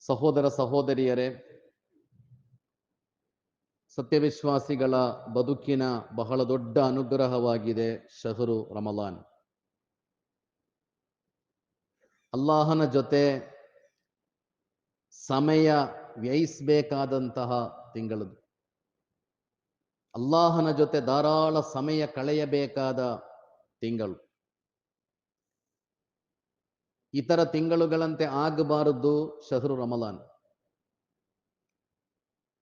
ಸಹೋದರ ಸಹೋದರಿಯರೇ, ಸತ್ಯವಿಶ್ವಾಸಿಗಳ ಬದುಕಿನ ಬಹಳ ದೊಡ್ಡ ಅನುಗ್ರಹವಾಗಿದೆ ಶಹರು ರಮಲಾನ್. ಅಲ್ಲಾಹನ ಜೊತೆ ಸಮಯ ವ್ಯಯಿಸಬೇಕಾದಂತಹ ತಿಂಗಳದು. ಅಲ್ಲಾಹನ ಜೊತೆ ಧಾರಾಳ ಸಮಯ ಕಳೆಯಬೇಕಾದ ತಿಂಗಳು. ಇತರ ತಿಂಗಳುಗಳಂತೆ ಆಗಬಾರದು ಶಹರು ರಮಲಾನ್.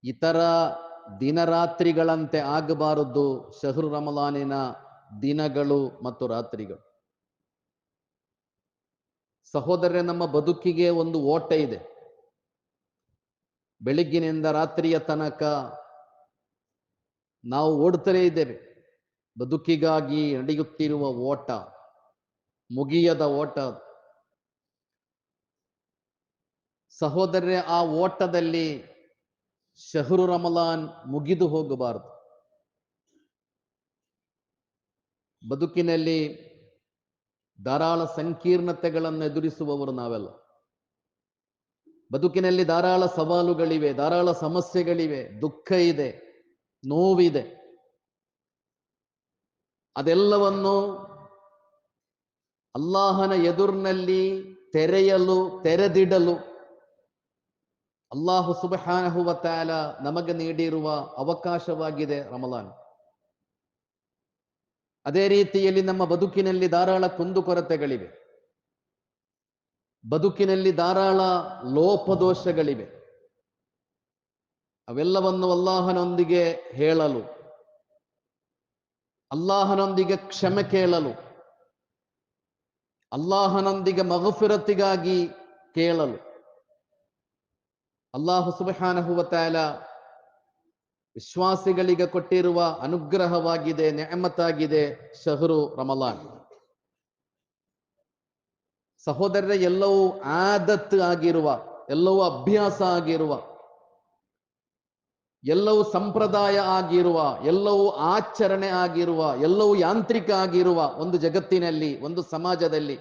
ಇತರ ದಿನರಾತ್ರಿಗಳಂತೆ ಆಗಬಾರದು ಶಹರು ರಮಲಾನಿನ ದಿನಗಳು ಮತ್ತು ರಾತ್ರಿಗಳು. ಸಹೋದರರೇ, ನಮ್ಮ ಬದುಕಿಗೆ ಒಂದು ಓಟ ಇದೆ. ಬೆಳಿಗ್ಗಿನಿಂದ ರಾತ್ರಿಯ ತನಕ ನಾವು ಓಡ್ತಲೇ ಇದ್ದೇವೆ. ಬದುಕಿಗಾಗಿ ನಡೆಯುತ್ತಿರುವ ಓಟ, ಮುಗಿಯದ ಓಟ ಸಹೋದರರೇ, ಆ ಓಟದಲ್ಲಿ ಶಹರು ರಮಲಾನ್ ಮುಗಿದು ಹೋಗಬಾರದು. ಬದುಕಿನಲ್ಲಿ ಧಾರಾಳ ಸಂಕೀರ್ಣತೆಗಳನ್ನು ಎದುರಿಸುವವರು ನಾವೆಲ್ಲ. ಬದುಕಿನಲ್ಲಿ ಧಾರಾಳ ಸವಾಲುಗಳಿವೆ, ಧಾರಾಳ ಸಮಸ್ಯೆಗಳಿವೆ, ದುಃಖ ಇದೆ, ನೋವಿದೆ. ಅದೆಲ್ಲವನ್ನು ಅಲ್ಲಾಹನ ಎದುರಿನಲ್ಲಿ ತೆರೆಯಲು, ತೆರೆದಿಡಲು ಅಲ್ಲಾಹು ಸುಬಹಾನಹುವ ತಾಲ ನಮಗೆ ನೀಡಿರುವ ಅವಕಾಶವಾಗಿದೆ ರಮಲಾನ್. ಅದೇ ರೀತಿಯಲ್ಲಿ ನಮ್ಮ ಬದುಕಿನಲ್ಲಿ ಧಾರಾಳ ಕುಂದುಕೊರತೆಗಳಿವೆ. ಬದುಕಿನಲ್ಲಿ ಧಾರಾಳ ಲೋಪದೋಷಗಳಿವೆ. ಅವೆಲ್ಲವನ್ನು ಅಲ್ಲಾಹನೊಂದಿಗೆ ಹೇಳಲು, ಅಲ್ಲಾಹನೊಂದಿಗೆ ಕ್ಷಮೆ ಕೇಳಲು, ಅಲ್ಲಾಹನೊಂದಿಗೆ ಮಗಫಿರತಿಗಾಗಿ ಕೇಳಲು. ಅಲ್ಲಾಹು ಸುಬಹಾನಹುವ ತಾಲ ವಿಶ್ವಾಸಿಗಳಿಗೆ ಕೊಟ್ಟಿರುವ ಅನುಗ್ರಹವಾಗಿದೆ ನೆಮ್ಮತ್ತಾಗಿದೆ ಶಹರು ರಮಲಾನ್. ಸಹೋದರರೇ, ಎಲ್ಲವೂ ಆದತ್ ಆಗಿರುವ, ಎಲ್ಲವೂ ಅಭ್ಯಾಸ ಆಗಿರುವ, ಎಲ್ಲವೂ ಸಂಪ್ರದಾಯ ಆಗಿರುವ, ಎಲ್ಲವೂ ಆಚರಣೆ ಆಗಿರುವ, ಎಲ್ಲವೂ ಯಾಂತ್ರಿಕ ಆಗಿರುವ ಒಂದು ಜಗತ್ತಿನಲ್ಲಿ, ಒಂದು ಸಮಾಜದಲ್ಲಿ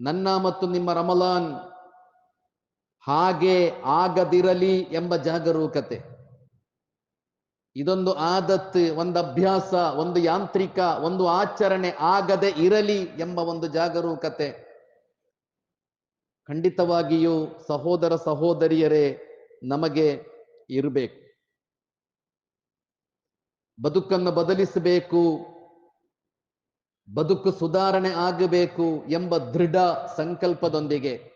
ನನ್ನ ಮತ್ತು ನಿಮ್ಮ ರಮಲಾನ್ ಹಾಗೆ ಆಗದಿರಲಿ ಎಂಬ ಜಾಗರೂಕತೆ ಇದೊಂದು ಆದತ್ತು, ಒಂದು ಅಭ್ಯಾಸ, ಒಂದು ಯಾಂತ್ರಿಕ, ಒಂದು ಆಚರಣೆ ಆಗದೆ ಇರಲಿ ಎಂಬ ಒಂದು ಜಾಗರೂಕತೆ. ಖಂಡಿತವಾಗಿಯೂ ಸಹೋದರ ಸಹೋದರಿಯರೇ, ನಮಗೆ ಇರಬೇಕು. ಬದುಕನ್ನು ಬದಲಿಸಬೇಕು, ಬದುಕು ಸುಧಾರಣೆ ಆಗಬೇಕು ಎಂಬ ದೃಢ ಸಂಕಲ್ಪದೊಂದಿಗೆ.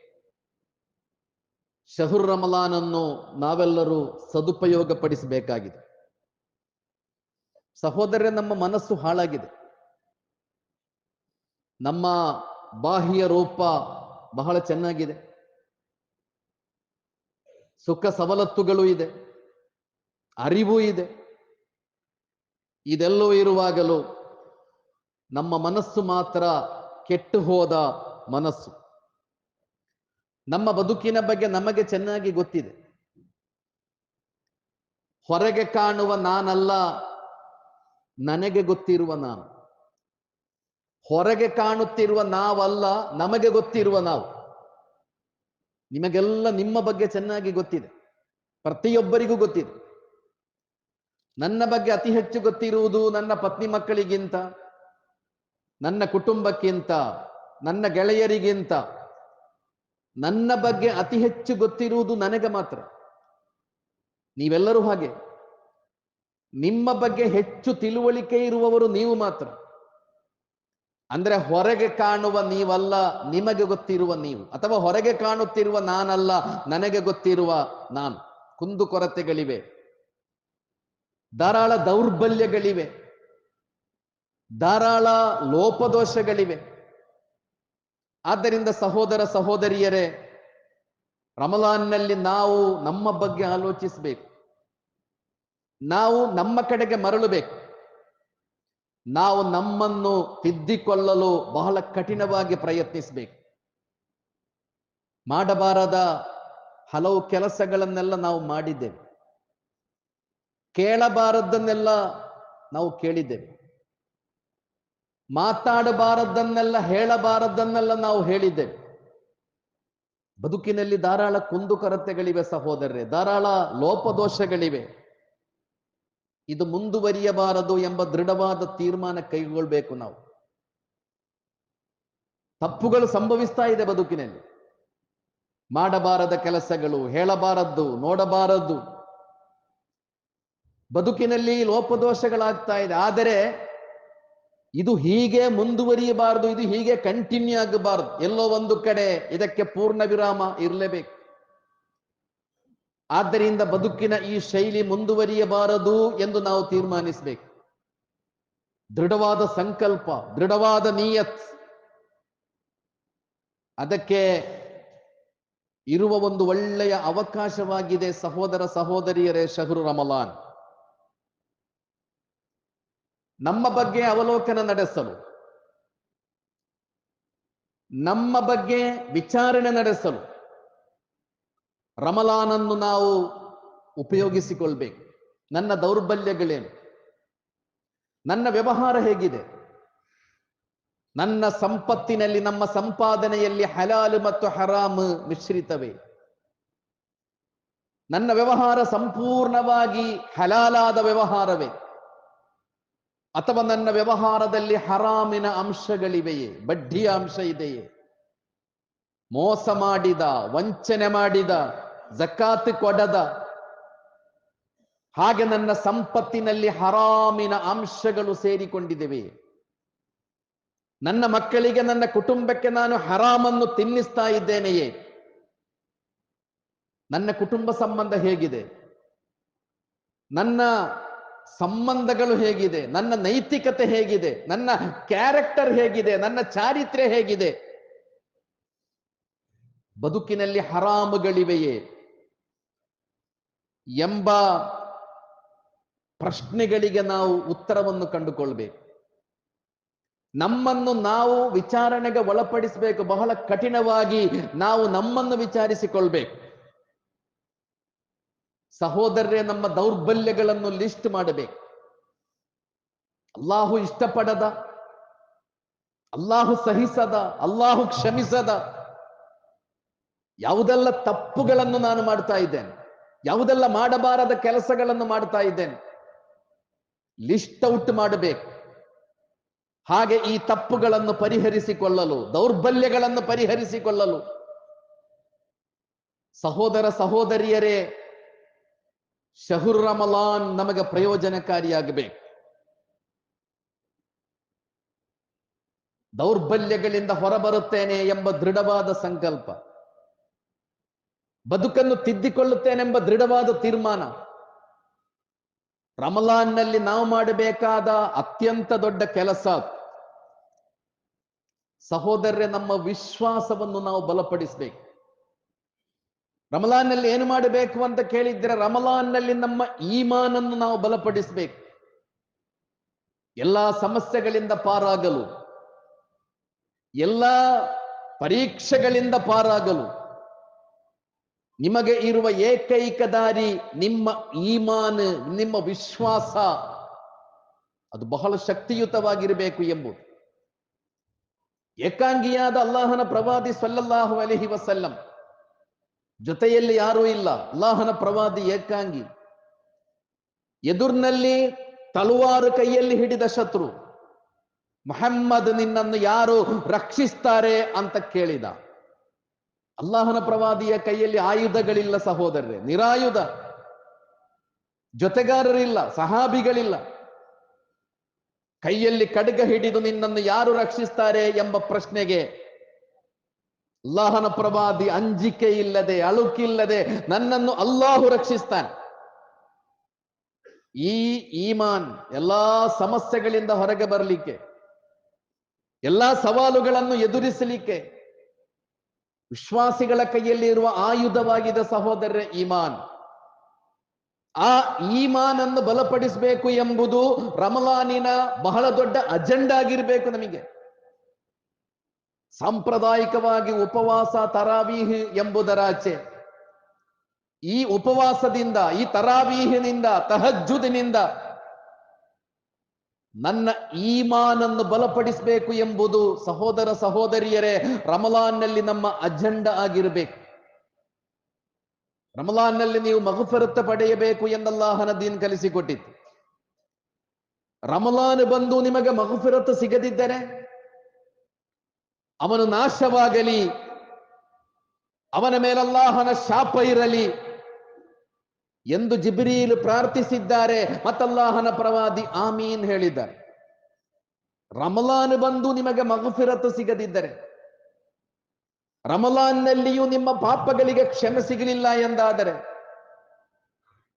ಶಹುರ್ ರಮಲಾನನ್ನು ನಾವೆಲ್ಲರೂ ಸದುಪಯೋಗ ಪಡಿಸಬೇಕಾಗಿದೆ ಸಹೋದರ ನಮ್ಮ ಮನಸ್ಸು ಹಾಳಾಗಿದೆ. ನಮ್ಮ ಬಾಹ್ಯ ರೂಪ ಬಹಳ ಚೆನ್ನಾಗಿದೆ. ಸುಖ ಸವಲತ್ತುಗಳು ಇದೆ. ಅರಿವು ಇದೆ. ಇದೆಲ್ಲವೂ ಇರುವಾಗಲೂ ನಮ್ಮ ಮನಸ್ಸು ಮಾತ್ರ ಕೆಟ್ಟು ಹೋದ ಮನಸ್ಸು. ನಮ್ಮ ಬದುಕಿನ ಬಗ್ಗೆ ನಮಗೆ ಚೆನ್ನಾಗಿ ಗೊತ್ತಿದೆ. ಹೊರಗೆ ಕಾಣುವ ನಾನಲ್ಲ, ನನಗೆ ಗೊತ್ತಿರುವ ನಾನು. ಹೊರಗೆ ಕಾಣುತ್ತಿರುವ ನಾವಲ್ಲ, ನಮಗೆ ಗೊತ್ತಿರುವ ನಾವು. ನಿಮಗೆಲ್ಲ ನಿಮ್ಮ ಬಗ್ಗೆ ಚೆನ್ನಾಗಿ ಗೊತ್ತಿದೆ. ಪ್ರತಿಯೊಬ್ಬರಿಗೂ ಗೊತ್ತಿದೆ. ನನ್ನ ಬಗ್ಗೆ ಅತಿ ಹೆಚ್ಚು ಗೊತ್ತಿರುವುದು ನನ್ನ ಪತ್ನಿ ಮಕ್ಕಳಿಗಿಂತ, ನನ್ನ ಕುಟುಂಬಕ್ಕಿಂತ, ನನ್ನ ಗೆಳೆಯರಿಗಿಂತ. ನನ್ನ ಬಗ್ಗೆ ಅತಿ ಹೆಚ್ಚು ಗೊತ್ತಿರುವುದು ನನಗೆ ಮಾತ್ರ. ನೀವೆಲ್ಲರೂ ಹಾಗೆ. ನಿಮ್ಮ ಬಗ್ಗೆ ಹೆಚ್ಚು ತಿಳುವಳಿಕೆ ಇರುವವರು ನೀವು ಮಾತ್ರ. ಅಂದ್ರೆ ಹೊರಗೆ ಕಾಣುವ ನೀವಲ್ಲ, ನಿಮಗೆ ಗೊತ್ತಿರುವ ನೀವು. ಅಥವಾ ಹೊರಗೆ ಕಾಣುತ್ತಿರುವ ನಾನಲ್ಲ, ನನಗೆ ಗೊತ್ತಿರುವ ನಾನು. ಕುಂದುಕೊರತೆಗಳಿವೆ ಧಾರಾಳ ದೌರ್ಬಲ್ಯಗಳಿವೆ. ಧಾರಾಳ ಲೋಪದೋಷಗಳಿವೆ. ಆದ್ದರಿಂದ ಸಹೋದರ ಸಹೋದರಿಯರೇ, ರಮಲಾನ್ನಲ್ಲಿ ನಾವು ನಮ್ಮ ಬಗ್ಗೆ ಆಲೋಚಿಸಬೇಕು. ನಾವು ನಮ್ಮ ಕಡೆಗೆ ಮರಳಬೇಕು. ನಾವು ನಮ್ಮನ್ನು ತಿದ್ದಿಕೊಳ್ಳಲು ಬಹಳ ಕಠಿಣವಾಗಿ ಪ್ರಯತ್ನಿಸಬೇಕು. ಮಾಡಬಾರದ ಹಲವು ಕೆಲಸಗಳನ್ನೆಲ್ಲ ನಾವು ಮಾಡಿದ್ದೇವೆ. ಕೇಳಬಾರದನ್ನೆಲ್ಲ ನಾವು ಕೇಳಿದ್ದೇವೆ. ಮಾತಾಡಬಾರದನ್ನೆಲ್ಲ ಹೇಳಬಾರದ್ದನ್ನೆಲ್ಲ ನಾವು ಹೇಳಿದ್ದೇವೆ. ಬದುಕಿನಲ್ಲಿ ಧಾರಾಳ ಕುಂದುಕೊರತೆಗಳಿವೆ ಸಹೋದರರೇ, ಧಾರಾಳ ಲೋಪದೋಷಗಳಿವೆ. ಇದು ಮುಂದುವರಿಯಬಾರದು ಎಂಬ ದೃಢವಾದ ತೀರ್ಮಾನ ಕೈಗೊಳ್ಬೇಕು ನಾವು. ತಪ್ಪುಗಳು ಸಂಭವಿಸ್ತಾ ಇದೆ ಬದುಕಿನಲ್ಲಿ. ಮಾಡಬಾರದ ಕೆಲಸಗಳು, ಹೇಳಬಾರದ್ದು, ನೋಡಬಾರದ್ದು. ಬದುಕಿನಲ್ಲಿ ಲೋಪದೋಷಗಳಾಗ್ತಾ ಇದೆ. ಆದರೆ ಇದು ಹೀಗೆ ಮುಂದುವರಿಯಬಾರದು, ಇದು ಹೀಗೆ ಕಂಟಿನ್ಯೂ ಆಗಬಾರದು. ಎಲ್ಲೋ ಒಂದು ಕಡೆ ಇದಕ್ಕೆ ಪೂರ್ಣ ವಿರಾಮ ಇರಲೇಬೇಕು. ಆದ್ದರಿಂದ ಬದುಕಿನ ಈ ಶೈಲಿ ಮುಂದುವರಿಯಬಾರದು ಎಂದು ನಾವು ತೀರ್ಮಾನಿಸಬೇಕು. ದೃಢವಾದ ಸಂಕಲ್ಪ, ದೃಢವಾದ ನಿಯತ್. ಅದಕ್ಕೆ ಇರುವ ಒಂದು ಒಳ್ಳೆಯ ಅವಕಾಶವಾಗಿದೆ ಸಹೋದರ ಸಹೋದರಿಯರೇ ಶಹರು ರಮಲಾನ್. ನಮ್ಮ ಬಗ್ಗೆ ಅವಲೋಕನ ನಡೆಸಲು, ನಮ್ಮ ಬಗ್ಗೆ ವಿಚಾರಣೆ ನಡೆಸಲು ರಮಲಾನನ್ನು ನಾವು ಉಪಯೋಗಿಸಿಕೊಳ್ಬೇಕು. ನನ್ನ ದೌರ್ಬಲ್ಯಗಳೇನು? ನನ್ನ ವ್ಯವಹಾರ ಹೇಗಿದೆ? ನನ್ನ ಸಂಪತ್ತಿನಲ್ಲಿ, ನಮ್ಮ ಸಂಪಾದನೆಯಲ್ಲಿ ಹಲಾಲು ಮತ್ತು ಹರಾಮ್ ಮಿಶ್ರಿತವೇ? ನನ್ನ ವ್ಯವಹಾರ ಸಂಪೂರ್ಣವಾಗಿ ಹಲಾಲಾದ ವ್ಯವಹಾರವೇ? ಅಥವಾ ನನ್ನ ವ್ಯವಹಾರದಲ್ಲಿ ಹರಾಮಿನ ಅಂಶಗಳಿವೆಯೇ? ಬಡ್ಡಿಯ ಅಂಶ ಇದೆಯೇ? ಮೋಸ ಮಾಡಿದ, ವಂಚನೆ ಮಾಡಿದ, ಜಕಾತ್ ಕೊಡದ, ಹಾಗೆ ನನ್ನ ಸಂಪತ್ತಿನಲ್ಲಿ ಹರಾಮಿನ ಅಂಶಗಳು ಸೇರಿಕೊಂಡಿದ್ದೇವೆ ನನ್ನ ಮಕ್ಕಳಿಗೆ, ನನ್ನ ಕುಟುಂಬಕ್ಕೆ ನಾನು ಹರಾಮನ್ನು ತಿನ್ನಿಸ್ತಾ ಇದ್ದೇನೆಯೇ? ನನ್ನ ಕುಟುಂಬ ಸಂಬಂಧ ಹೇಗಿದೆ? ನನ್ನ ಸಂಬಂಧಗಳು ಹೇಗಿದೆ, ನನ್ನ ನೈತಿಕತೆ ಹೇಗಿದೆ, ನನ್ನ ಕ್ಯಾರೆಕ್ಟರ್ ಹೇಗಿದೆ, ನನ್ನ ಚಾರಿತ್ರ್ಯ ಹೇಗಿದೆ. ಬದುಕಿನಲ್ಲಿ ಹರಾಮುಗಳಿವೆಯೇ ಎಂಬ ಪ್ರಶ್ನೆಗಳಿಗೆ ನಾವು ಉತ್ತರವನ್ನು ಕಂಡುಕೊಳ್ಬೇಕು. ನಮ್ಮನ್ನು ನಾವು ವಿಚಾರಣೆಗೆ ಒಳಪಡಿಸಬೇಕು, ಬಹಳ ಕಠಿಣವಾಗಿ ನಾವು ನಮ್ಮನ್ನು ವಿಚಾರಿಸಿಕೊಳ್ಬೇಕು. ಸಹೋದರರೇ, ನಮ್ಮ ದೌರ್ಬಲ್ಯಗಳನ್ನು ಲಿಸ್ಟ್ ಮಾಡಬೇಕು. ಅಲ್ಲಾಹು ಇಷ್ಟಪಡದ, ಅಲ್ಲಾಹು ಸಹಿಸದ, ಅಲ್ಲಾಹು ಕ್ಷಮಿಸದ ಯಾವುದೆಲ್ಲ ತಪ್ಪುಗಳನ್ನು ನಾನು ಮಾಡ್ತಾ ಇದ್ದೇನೆ, ಯಾವುದೆಲ್ಲ ಮಾಡಬಾರದ ಕೆಲಸಗಳನ್ನು ಮಾಡ್ತಾ ಇದ್ದೇನೆ, ಲಿಸ್ಟ್ ಔಟ್ ಮಾಡಬೇಕು. ಹಾಗೆ ಈ ತಪ್ಪುಗಳನ್ನು ಪರಿಹರಿಸಿಕೊಳ್ಳಲು, ದೌರ್ಬಲ್ಯಗಳನ್ನು ಪರಿಹರಿಸಿಕೊಳ್ಳಲು ಸಹೋದರ ಸಹೋದರಿಯರೇ ಶಹುರ್ ರಮಲಾನ್ ನಮಗೆ ಪ್ರಯೋಜನಕಾರಿಯಾಗಬೇಕು. ದೌರ್ಬಲ್ಯಗಳಿಂದ ಹೊರಬರುತ್ತೇನೆ ಎಂಬ ದೃಢವಾದ ಸಂಕಲ್ಪ. ಬದುಕನ್ನು ತಿದ್ದಿಕೊಳ್ಳುತ್ತೇನೆಂಬ ದೃಢವಾದ ತೀರ್ಮಾನ. ರಮಲಾನ್ನಲ್ಲಿ ನಾವು ಮಾಡಬೇಕಾದ ಅತ್ಯಂತ ದೊಡ್ಡ ಕೆಲಸ ಸಹೋದರರೇ, ನಮ್ಮ ವಿಶ್ವಾಸವನ್ನು ನಾವು ಬಲಪಡಿಸಬೇಕು. ರಮಲಾನ್ನಲ್ಲಿ ಏನು ಮಾಡಬೇಕು ಅಂತ ಕೇಳಿದ್ರೆ ರಮಲಾನ್ನಲ್ಲಿ ನಮ್ಮ ಈಮಾನನ್ನು ನಾವು ಬಲಪಡಿಸಬೇಕು. ಎಲ್ಲಾ ಸಮಸ್ಯೆಗಳಿಂದ ಪಾರಾಗಲು, ಎಲ್ಲ ಪರೀಕ್ಷೆಗಳಿಂದ ಪಾರಾಗಲು, ನಿಮಗೆ ಇರುವ ಏಕೈಕ ದಾರಿ ನಿಮ್ಮ ಈಮಾನ್, ನಿಮ್ಮ ವಿಶ್ವಾಸ, ಅದು ಬಹಳ ಶಕ್ತಿಯುತವಾಗಿರಬೇಕು ಎಂಬುದು. ಏಕಾಂಗಿಯಾದ ಅಲ್ಲಾಹನ ಪ್ರವಾದಿ ಸಲ್ಲಲ್ಲಾಹು ಅಲಹಿ ವಸಲ್ಲಂ ಜೊತೆಯಲ್ಲಿ ಯಾರೂ ಇಲ್ಲ. ಅಲ್ಲಾಹನ ಪ್ರವಾದಿ ಏಕಾಂಗಿ. ಎದುರಿನಲ್ಲಿ ತಲುವಾರು ಕೈಯಲ್ಲಿ ಹಿಡಿದ ಶತ್ರು. ಮೊಹಮ್ಮದ್ ನಿನ್ನನ್ನು ಯಾರು ರಕ್ಷಿಸ್ತಾರೆ ಅಂತ ಕೇಳಿದ. ಅಲ್ಲಾಹನ ಪ್ರವಾದಿಯ ಕೈಯಲ್ಲಿ ಆಯುಧಗಳಿಲ್ಲ ಸಹೋದರರೇ, ನಿರಾಯುಧ. ಜೊತೆಗಾರರಿಲ್ಲ, ಸಹಾಬಿಗಳಿಲ್ಲ. ಕೈಯಲ್ಲಿ ಖಡ್ಗ ಹಿಡಿದು ನಿನ್ನನ್ನು ಯಾರು ರಕ್ಷಿಸ್ತಾರೆ ಎಂಬ ಪ್ರಶ್ನೆಗೆ ಅಲ್ಲಾಹನ ಪ್ರವಾದಿ ಅಂಜಿಕೆ ಇಲ್ಲದೆ ಅಳುಕಿಲ್ಲದೆ ನನ್ನನ್ನು ಅಲ್ಲಾಹು ರಕ್ಷಿಸ್ತಾನೆ. ಈ ಈಮಾನ್ ಎಲ್ಲಾ ಸಮಸ್ಯೆಗಳಿಂದ ಹೊರಗೆ ಬರಲಿಕ್ಕೆ, ಎಲ್ಲಾ ಸವಾಲುಗಳನ್ನು ಎದುರಿಸಲಿಕ್ಕೆ, ವಿಶ್ವಾಸಿಗಳ ಕೈಯಲ್ಲಿ ಇರುವ ಆಯುಧವಾಗಿದೆ ಸಹೋದರ ಈಮಾನ್. ಆ ಈಮಾನ್ ಅನ್ನು ಬಲಪಡಿಸಬೇಕು ಎಂಬುದು ರಮಲಾನಿನ ಬಹಳ ದೊಡ್ಡ ಅಜೆಂಡಾ ಆಗಿರಬೇಕು ನಮಗೆ. ಸಾಂಪ್ರದಾಯಿಕವಾಗಿ ಉಪವಾಸ ತರಾವೀಹ್ ಎಂಬುದರಾಚೆ ಈ ಉಪವಾಸದಿಂದ, ಈ ತರಾವೀಹಿನಿಂದ, ತಹಜ್ಜುದಿನಿಂದ ನನ್ನ ಈಮಾನನ್ನು ಬಲಪಡಿಸಬೇಕು ಎಂಬುದು ಸಹೋದರ ಸಹೋದರಿಯರೇ, ರಮಲಾನ್ನಲ್ಲಿ ನಮ್ಮ ಅಜೆಂಡಾ ಆಗಿರಬೇಕು. ರಮಲಾನ್ನಲ್ಲಿ ನೀವು ಮಗುಫರತ್ತ ಪಡೆಯಬೇಕು ಎಂದಲ್ಲಾಹನ ದೀನ್ ಕಲಿಸಿಕೊಟ್ಟಿತ್ತು. ರಮಲಾನ್ ಬಂದು ನಿಮಗೆ ಮಗುಫಿರತ್ತು ಸಿಗದಿದ್ದರೆ ಅವನು ನಾಶವಾಗಲಿ, ಅವನ ಮೇಲಲ್ಲಾಹನ ಶಾಪ ಇರಲಿ ಎಂದು ಜಿಬ್ರೀಲ್ ಪ್ರಾರ್ಥಿಸಿದ್ದಾರೆ. ಮತ್ತಲ್ಲಾಹನ ಪ್ರವಾದಿ ಆಮೀನ್ ಹೇಳಿದ್ದಾರೆ. ರಮಲಾನ್ ಬಂದು ನಿಮಗೆ ಮಗುಫಿರತ್ತು ಸಿಗದಿದ್ದರೆ, ರಮಲಾನ್ನಲ್ಲಿಯೂ ನಿಮ್ಮ ಪಾಪಗಳಿಗೆ ಕ್ಷಮೆ ಸಿಗಲಿಲ್ಲ ಎಂದಾದರೆ,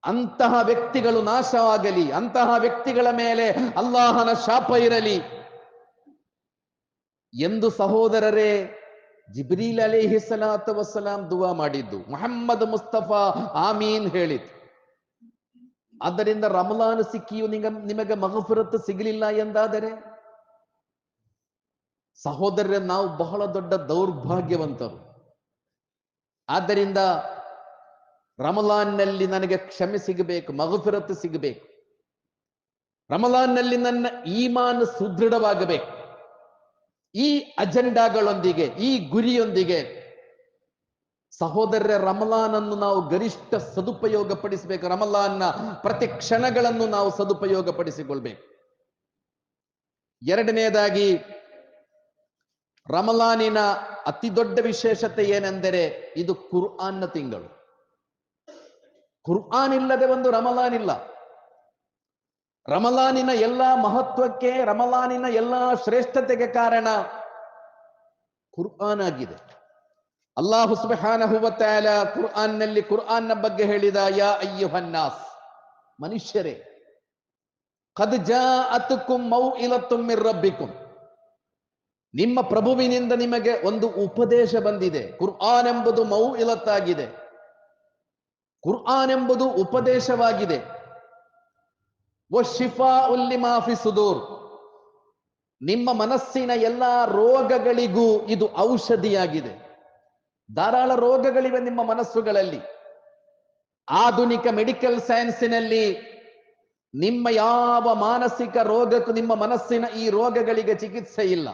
ಅಂತಹ ವ್ಯಕ್ತಿಗಳು ನಾಶವಾಗಲಿ, ಅಂತಹ ವ್ಯಕ್ತಿಗಳ ಮೇಲೆ ಅಲ್ಲಾಹನ ಶಾಪ ಇರಲಿ. ಎಂದು ಸಹೋದರರೇ ಜಿಬ್ರೀಲ್ ಅಲೇಹಿ ಸಲಾತ್ ವಸ್ಸಲಾಂ ದುವಾ ಮಾಡಿದ್ದು. ಮೊಹಮ್ಮದ್ ಮುಸ್ತಫಾ ಆಮೀನ್ ಹೇಳಿತು ಆದ್ದರಿಂದ ರಮಲಾನ್ ಸಿಕ್ಕಿಯು ನಿಗ, ನಿಮಗೆ ಮಗಫುರತ್ತು ಸಿಗಲಿಲ್ಲ ಎಂದಾದರೆ? ಸಹೋದರರೇ, ನಾವು ಬಹಳ ದೊಡ್ಡ ದೌರ್ಭಾಗ್ಯವಂತರು. ಆದ್ದರಿಂದ ರಮಲಾನ್ನಲ್ಲಿ ನನಗೆ ಕ್ಷಮೆ ಸಿಗಬೇಕು, ಮಗಫಿರತ್ತು ಸಿಗಬೇಕು. ರಮಲಾನ್ನಲ್ಲಿ ನನ್ನ ಈಮಾನ್ ಸುದೃಢವಾಗಬೇಕು. ಈ ಅಜೆಂಡಾಗಳೊಂದಿಗೆ, ಈ ಗುರಿಯೊಂದಿಗೆ ಸಹೋದರರ, ರಮಲಾನನ್ನು ನಾವು ಗರಿಷ್ಠ ಸದುಪಯೋಗ ಪಡಿಸಬೇಕು ರಮಲಾನ್ನ ಪ್ರತಿ ಕ್ಷಣಗಳನ್ನು ನಾವು ಸದುಪಯೋಗ ಪಡಿಸಿಕೊಳ್ಬೇಕು ಎರಡನೆಯದಾಗಿ ರಮಲಾನಿನ ಅತಿ ದೊಡ್ಡ ವಿಶೇಷತೆ ಏನೆಂದರೆ, ಇದು ಕುರ್ಆನ್ನ ತಿಂಗಳು. ಕುರ್ಆನ್ ಇಲ್ಲದೆ ಒಂದು ರಮಲಾನ್ ಇಲ್ಲ ರಮಲಾನಿನ ಎಲ್ಲಾ ಮಹತ್ವಕ್ಕೆ, ರಮಲಾನಿನ ಎಲ್ಲಾ ಶ್ರೇಷ್ಠತೆಗೆ ಕಾರಣ ಕುರ್ಆನ್ ಆಗಿದೆ. ಅಲ್ಲಾಹು ಸುಬ್ಹಾನಹು ವ ನಲ್ಲಿ ಕುರ್ಆನ್ನಲ್ಲಿ ಕುರ್ಆನ್ನ ಬಗ್ಗೆ ಹೇಳಿದ, ಯಾ ಅಯ್ಯುಹನ್ನಾಸ್, ಮನುಷ್ಯರೇ, ಕದ್ ಜಾಅತುಕುಂ ಮೌ ಮಿರ್ ರಬ್ಬಿಕುಂ. ನಿಮ್ಮ ಪ್ರಭುವಿನಿಂದ ನಿಮಗೆ ಒಂದು ಉಪದೇಶ ಬಂದಿದೆ. ಕುರ್ಆನ್ ಎಂಬುದು ಮೌ ಇಲತ್ತಾಗಿದೆ ಕುರ್ಆನ್ ಎಂಬುದು ಉಪದೇಶವಾಗಿದೆ. ಮಾಫಿ ಸುದೂರ್ ನಿಮ್ಮ ಮನಸ್ಸಿನ ಎಲ್ಲಾ ರೋಗಗಳಿಗೂ ಇದು ಔಷಧಿಯಾಗಿದೆ. ಧಾರಾಳ ರೋಗಗಳಿವೆ ನಿಮ್ಮ ಮನಸ್ಸುಗಳಲ್ಲಿ. ಆಧುನಿಕ ಮೆಡಿಕಲ್ ಸೈನ್ಸಿನಲ್ಲಿ ನಿಮ್ಮ ಯಾವ ಮಾನಸಿಕ ರೋಗಕ್ಕೂ ನಿಮ್ಮ ಮನಸ್ಸಿನ ಈ ರೋಗಗಳಿಗೆ ಚಿಕಿತ್ಸೆ ಇಲ್ಲ.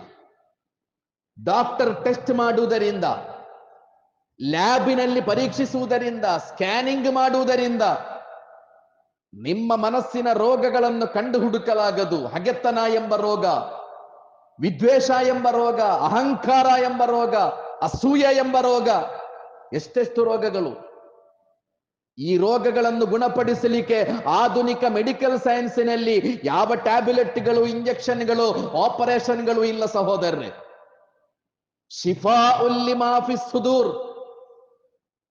ಡಾಕ್ಟರ್ ಟೆಸ್ಟ್ ಮಾಡುವುದರಿಂದ, ಲ್ಯಾಬಿನಲ್ಲಿ ಪರೀಕ್ಷಿಸುವುದರಿಂದ, ಸ್ಕ್ಯಾನಿಂಗ್ ಮಾಡುವುದರಿಂದ ನಿಮ್ಮ ಮನಸ್ಸಿನ ರೋಗಗಳನ್ನು ಕಂಡು ಹುಡುಕಲಾಗದು ಹಗೆತನ ಎಂಬ ರೋಗ, ವಿದ್ವೇಷ ಎಂಬ ರೋಗ, ಅಹಂಕಾರ ಎಂಬ ರೋಗ, ಅಸೂಯ ಎಂಬ ರೋಗ, ಎಷ್ಟೆಷ್ಟು ರೋಗಗಳು. ಈ ರೋಗಗಳನ್ನು ಗುಣಪಡಿಸಲಿಕ್ಕೆ ಆಧುನಿಕ ಮೆಡಿಕಲ್ ಸೈನ್ಸಿನಲ್ಲಿ ಯಾವ ಟ್ಯಾಬ್ಲೆಟ್ಗಳು, ಇಂಜೆಕ್ಷನ್ಗಳು, ಆಪರೇಷನ್ಗಳು ಇಲ್ಲ ಸಹೋದರರೇ. ಶಿಫಾ ಉಲ್ಲಿ ಮಾಫಿ ಸುದೂರ್.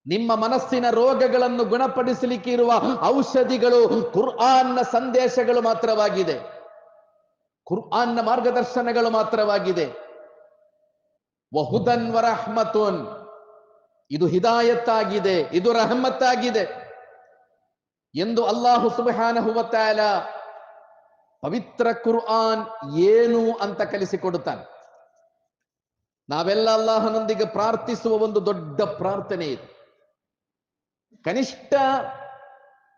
ನಿಮ್ಮ ಮನಸ್ಸಿನ ರೋಗಗಳನ್ನು ಗುಣಪಡಿಸಲಿಕ್ಕೆ ಇರುವ ಔಷಧಿಗಳು ಕುರ್ಆನ್ನ ಸಂದೇಶಗಳು ಮಾತ್ರವಾಗಿದೆ. ಕುರ್ಆನ್ನ ಮಾರ್ಗದರ್ಶನಗಳು ಮಾತ್ರವಾಗಿದೆ. ವಹುದನ್ ವರಹ್ಮತೋನ್. ಇದು ಹಿದಾಯತ್ತಾಗಿದೆ, ಇದು ರಹಮತ್ತಾಗಿದೆ. ಎಂದು ಅಲ್ಲಾಹು ಸುಬಹಾನ ಹುವತ್ತಾಯಲ ಪವಿತ್ರ ಕುರ್ಆನ್ ಏನು ಅಂತ ಕಲಿಸಿಕೊಡುತ್ತಾನೆ. ನಾವೆಲ್ಲ ಅಲ್ಲಾಹನೊಂದಿಗೆ ಪ್ರಾರ್ಥಿಸುವ ಒಂದು ದೊಡ್ಡ ಪ್ರಾರ್ಥನೆ ಇದು ಕನಿಷ್ಠ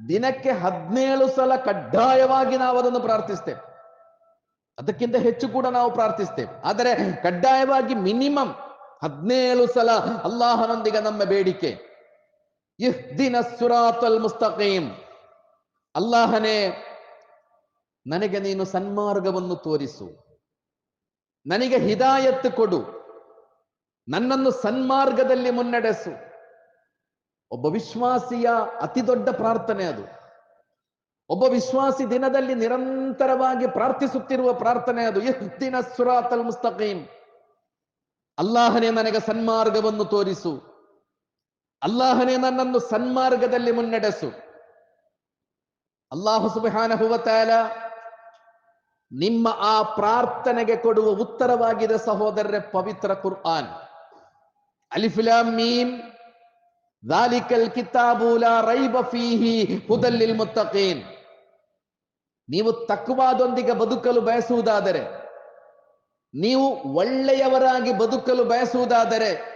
ದಿನಕ್ಕೆ ಹದಿನೇಳು ಸಲ ಕಡ್ಡಾಯವಾಗಿ ನಾವು ಅದನ್ನು ಪ್ರಾರ್ಥಿಸ್ತೇವೆ. ಅದಕ್ಕಿಂತ ಹೆಚ್ಚು ಕೂಡ ನಾವು ಪ್ರಾರ್ಥಿಸ್ತೇವೆ. ಆದರೆ ಕಡ್ಡಾಯವಾಗಿ ಮಿನಿಮಮ್ ಹದಿನೇಳು ಸಲ ಅಲ್ಲಾಹನೊಂದಿಗೆ ನಮ್ಮ ಬೇಡಿಕೆ. ಇಹ್ದಿನ ಸುರಾತಲ್ ಮುಸ್ತಕೀಂ. ಅಲ್ಲಾಹನೇ, ನನಗೆ ನೀನು ಸನ್ಮಾರ್ಗವನ್ನು ತೋರಿಸು. ನನಗೆ ಹಿದಾಯತ್ ಕೊಡು. ನನ್ನನ್ನು ಸನ್ಮಾರ್ಗದಲ್ಲಿ ಮುನ್ನಡೆಸು. ಒಬ್ಬ ವಿಶ್ವಾಸಿಯ ಅತಿ ದೊಡ್ಡ ಪ್ರಾರ್ಥನೆ ಅದು. ಒಬ್ಬ ವಿಶ್ವಾಸಿ ದಿನದಲ್ಲಿ ನಿರಂತರವಾಗಿ ಪ್ರಾರ್ಥಿಸುತ್ತಿರುವ ಪ್ರಾರ್ಥನೆ ಅದು. ದಿನ ಸುರಾತಲ್ ಮುಸ್ತಕೀಂ. ಅಲ್ಲಾಹನೇ ನನಗೆ ಸನ್ಮಾರ್ಗವನ್ನು ತೋರಿಸು. ಅಲ್ಲಾಹನೇ ನನ್ನನ್ನು ಸನ್ಮಾರ್ಗದಲ್ಲಿ ಮುನ್ನಡೆಸು. ಅಲ್ಲಾಹು ಸುಬಹಾನ ಹುವತಾಲ ನಿಮ್ಮ ಆ ಪ್ರಾರ್ಥನೆಗೆ ಕೊಡುವ ಉತ್ತರವಾಗಿದೆ ಸಹೋದರರೇ ಪವಿತ್ರ ಕುರ್ಆನ್. ಅಲಿಫಿಲಾ ಮೀಮ್. ಮುತ್ತಕೀನ್ ನೀವು ತಕ್ವಾದೊಂದಿಗೆ ಬದುಕಲು ಬಯಸುವುದಾದರೆ, ನೀವು ಒಳ್ಳೆಯವರಾಗಿ ಬದುಕಲು ಬಯಸುವುದಾದರೆ,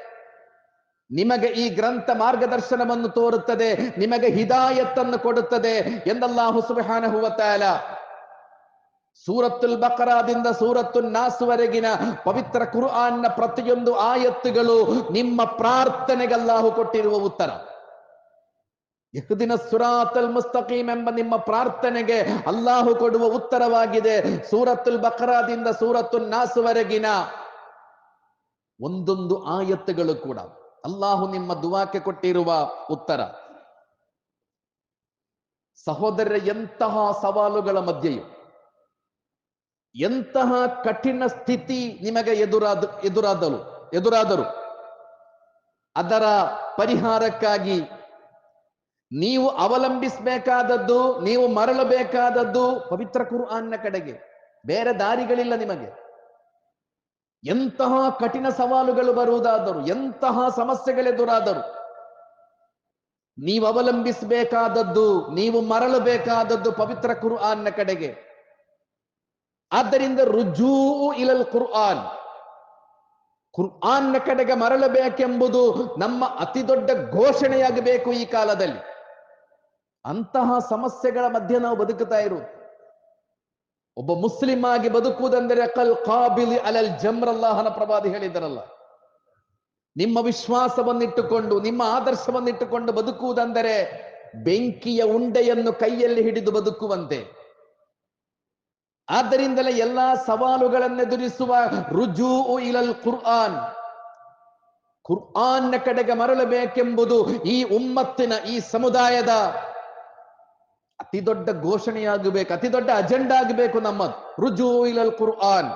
ನಿಮಗೆ ಈ ಗ್ರಂಥ ಮಾರ್ಗದರ್ಶನವನ್ನು ತೋರುತ್ತದೆ, ನಿಮಗೆ ಹಿದಾಯತ್ತನ್ನು ಕೊಡುತ್ತದೆ ಎಂದಲ್ಲಾಹು ಸುಬ್ಹಾನಹು ವ ತಆಲ ಸೂರತ್ತುಲ್ ಬಕರಾದಿಂದ ಸೂರತ್ತು ನಾಸ್ವರೆಗಿನ ಪವಿತ್ರ ಕುರ್ಆನ್ನ ಪ್ರತಿಯೊಂದು ಆಯತ್ತುಗಳು ನಿಮ್ಮ ಪ್ರಾರ್ಥನೆಗಲ್ಲಾಹು ಕೊಟ್ಟಿರುವ ಉತ್ತರ. ಯಹದಿನ ಸುರಾತಲ್ ಮುಸ್ತಕೀಮ್ ಎಂಬ ನಿಮ್ಮ ಪ್ರಾರ್ಥನೆಗೆ ಅಲ್ಲಾಹು ಕೊಡುವ ಉತ್ತರವಾಗಿದೆ. ಸೂರತ್ತುಲ್ ಬಕರಾದಿಂದ ಸೂರತ್ತು ನಾಸುವರೆಗಿನ ಒಂದೊಂದು ಆಯತ್ತುಗಳು ಕೂಡ ಅಲ್ಲಾಹು ನಿಮ್ಮ ದುವಾಕ್ಕೆ ಕೊಟ್ಟಿರುವ ಉತ್ತರ. ಸಹೋದರ ಎಂತಹ ಸವಾಲುಗಳ ಮಧ್ಯೆಯೂ ಎಂತಹ ಕಠಿಣ ಸ್ಥಿತಿ ನಿಮಗೆ ಎದುರಾದ, ಎದುರಾದಲು, ಎದುರಾದರು? ಅದರ ಪರಿಹಾರಕ್ಕಾಗಿ ನೀವು ಅವಲಂಬಿಸಬೇಕಾದದ್ದು, ನೀವು ಮರಳಬೇಕಾದದ್ದು ಪವಿತ್ರ ಕುರ್ಆನ್ನ ಕಡೆಗೆ. ಬೇರೆ ದಾರಿಗಳಿಲ್ಲ ನಿಮಗೆ. ಎಂತಹ ಕಠಿಣ ಸವಾಲುಗಳು ಬರುವುದಾದರು, ಎಂತಹ ಸಮಸ್ಯೆಗಳೆದುರಾದರು, ನೀವು ಅವಲಂಬಿಸಬೇಕಾದದ್ದು, ನೀವು ಮರಳಬೇಕಾದದ್ದು ಪವಿತ್ರ ಕುರ್ಆನ್ನ ಕಡೆಗೆ. ಆದ್ದರಿಂದ ರುಜೂ ಇಲಲ್ ಕುರ್ಆನ್. ಕುರ್ಆನ್ನ ಕಡೆಗೆ ಮರಳಬೇಕೆಂಬುದು ನಮ್ಮ ಅತಿ ದೊಡ್ಡ ಘೋಷಣೆಯಾಗಬೇಕು ಈ ಕಾಲದಲ್ಲಿ. ಅಂತಹ ಸಮಸ್ಯೆಗಳ ಮಧ್ಯೆ ನಾವು ಬದುಕುತ್ತಾ ಇರುವುದು. ಒಬ್ಬ ಮುಸ್ಲಿಂ ಆಗಿ ಬದುಕುವುದೆಂದರೆ ಕಲ್ ಕಾಬಿಲಿ ಅಲಲ್ ಜಮ್ರಲ್ಲಾಹನ ಪ್ರವಾದಿ ಹೇಳಿದರಲ್ಲ. ನಿಮ್ಮ ವಿಶ್ವಾಸವನ್ನಿಟ್ಟುಕೊಂಡು, ನಿಮ್ಮ ಆದರ್ಶವನ್ನಿಟ್ಟುಕೊಂಡು ಬದುಕುವುದೆಂದರೆ ಬೆಂಕಿಯ ಉಂಡೆಯನ್ನು ಕೈಯಲ್ಲಿ ಹಿಡಿದು ಬದುಕುವಂತೆ. ಆದ್ದರಿಂದಲೇ ಎಲ್ಲಾ ಸವಾಲುಗಳನ್ನೆದುರಿಸುವ ರುಜು ಇಲಲ್ ಕುರ್ಆನ್. ಕುರ್ಆನ್ನ ಕಡೆಗೆ ಮರಳಬೇಕೆಂಬುದು ಈ ಉಮ್ಮತ್ತಿನ, ಈ ಸಮುದಾಯದ ಅತಿ ದೊಡ್ಡ ಘೋಷಣೆಯಾಗಬೇಕು ಅತಿ ದೊಡ್ಡ ಅಜೆಂಡಾ ಆಗಬೇಕು ನಮ್ಮ ರುಜು ಇಲಲ್ ಕುರ್ಆನ್.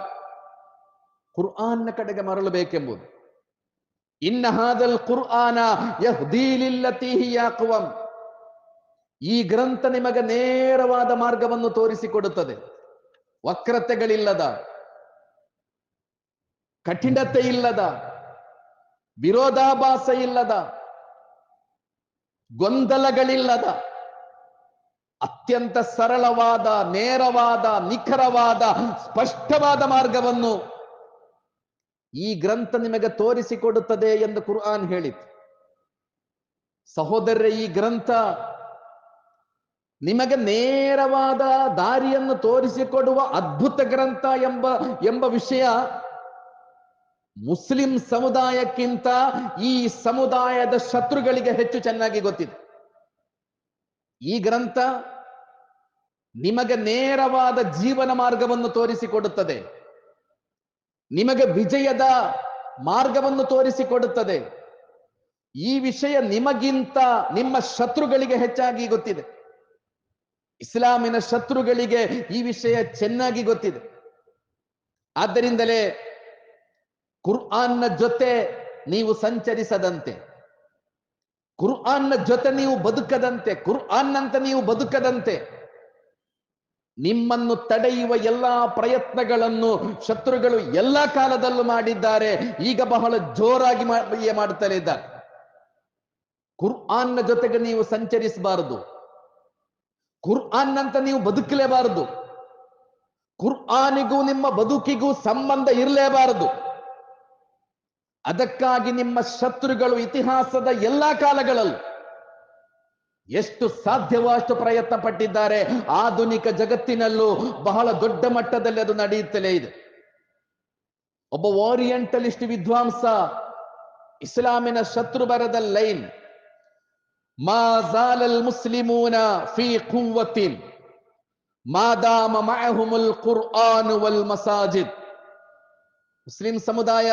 ಕುರ್ಆನ್ನ ಕಡೆಗೆ ಮರಳಬೇಕೆಂಬುದು. ಇನ್ನ ಹಾದಲ್ ಕುರ್ಆನ ಯಾಕುವಂ. ಈ ಗ್ರಂಥ ನಿಮಗೆ ನೇರವಾದ ಮಾರ್ಗವನ್ನು ತೋರಿಸಿಕೊಡುತ್ತದೆ. ವಕ್ರತೆಗಳಿಲ್ಲದ, ಕಠಿಣತೆ ಇಲ್ಲದ ವಿರೋಧಾಭಾಸ ಇಲ್ಲದ ಗೊಂದಲಗಳಿಲ್ಲದ, ಅತ್ಯಂತ ಸರಳವಾದ, ನೇರವಾದ, ನಿಖರವಾದ, ಸ್ಪಷ್ಟವಾದ ಮಾರ್ಗವನ್ನು ಈ ಗ್ರಂಥ ನಿಮಗೆ ತೋರಿಸಿಕೊಡುತ್ತದೆ ಎಂದು ಕುರ್ಆನ್ ಹೇಳಿತು ಸಹೋದರರೇ, ಈ ಗ್ರಂಥ ನಿಮಗೆ ನೇರವಾದ ದಾರಿಯನ್ನು ತೋರಿಸಿಕೊಡುವ ಅದ್ಭುತ ಗ್ರಂಥ ಎಂಬ ಎಂಬ ವಿಷಯ ಮುಸ್ಲಿಂ ಸಮುದಾಯಕ್ಕಿಂತ ಈ ಸಮುದಾಯದ ಶತ್ರುಗಳಿಗೆ ಹೆಚ್ಚು ಚೆನ್ನಾಗಿ ಗೊತ್ತಿದೆ. ಈ ಗ್ರಂಥ ನಿಮಗೆ ನೇರವಾದ ಜೀವನ ಮಾರ್ಗವನ್ನು ತೋರಿಸಿಕೊಡುತ್ತದೆ. ನಿಮಗೆ ವಿಜಯದ ಮಾರ್ಗವನ್ನು ತೋರಿಸಿಕೊಡುತ್ತದೆ. ಈ ವಿಷಯ ನಿಮಗಿಂತ ನಿಮ್ಮ ಶತ್ರುಗಳಿಗೆ ಹೆಚ್ಚಾಗಿ ಗೊತ್ತಿದೆ. ಇಸ್ಲಾಮಿನ ಶತ್ರುಗಳಿಗೆ ಈ ವಿಷಯ ಚೆನ್ನಾಗಿ ಗೊತ್ತಿದೆ. ಆದ್ದರಿಂದಲೇ ಕುರ್ಆನ್ನ ಜೊತೆ ನೀವು ಸಂಚರಿಸದಂತೆ, ಕುರ್ಆನ್ನ ಜೊತೆ ನೀವು ಬದುಕದಂತೆ ಕುರ್ಆನ್ನಂತ ನೀವು ಬದುಕದಂತೆ, ನಿಮ್ಮನ್ನು ತಡೆಯುವ ಎಲ್ಲಾ ಪ್ರಯತ್ನಗಳನ್ನು ಶತ್ರುಗಳು ಎಲ್ಲಾ ಕಾಲದಲ್ಲೂ ಮಾಡಿದ್ದಾರೆ, ಈಗ ಬಹಳ ಜೋರಾಗಿ ಮಾಡುತ್ತಲೇ ಇದ್ದಾರೆ. ಕುರ್ಆನ್ನ ಜೊತೆಗೆ ನೀವು ಸಂಚರಿಸಬಾರದು. ಕುರ್ಆನ್ನಂತ ನೀವು ಬದುಕಲೇಬಾರದು. ಕುರ್ಆನಿಗೂ ನಿಮ್ಮ ಬದುಕಿಗೂ ಸಂಬಂಧ ಇರಲೇಬಾರದು. ಅದಕ್ಕಾಗಿ ನಿಮ್ಮ ಶತ್ರುಗಳು ಇತಿಹಾಸದ ಎಲ್ಲಾ ಕಾಲಗಳಲ್ಲೂ ಎಷ್ಟು ಸಾಧ್ಯವೋ ಅಷ್ಟು ಪ್ರಯತ್ನ ಪಟ್ಟಿದ್ದಾರೆ ಆಧುನಿಕ ಜಗತ್ತಿನಲ್ಲೂ ಬಹಳ ದೊಡ್ಡ ಮಟ್ಟದಲ್ಲಿ ಅದು ನಡೆಯುತ್ತಲೇ ಇದೆ. ಒಬ್ಬ ಓರಿಯೆಂಟಲಿಸ್ಟ್ ವಿದ್ವಾಂಸ, ಇಸ್ಲಾಮಿನ ಶತ್ರು ಬರದ ಲೈನ್ ಮುಸ್ಲಿಮೂನ ಫಿ ಕುವ್ವತಿನ್ ಮಾದಾಮ ಮಅಹುಮುಲ್ ಕುರ್ಆನ್ ವಲ್ ಮಸಾಜಿದ್ ಮುಸ್ಲಿಂ ಸಮುದಾಯ,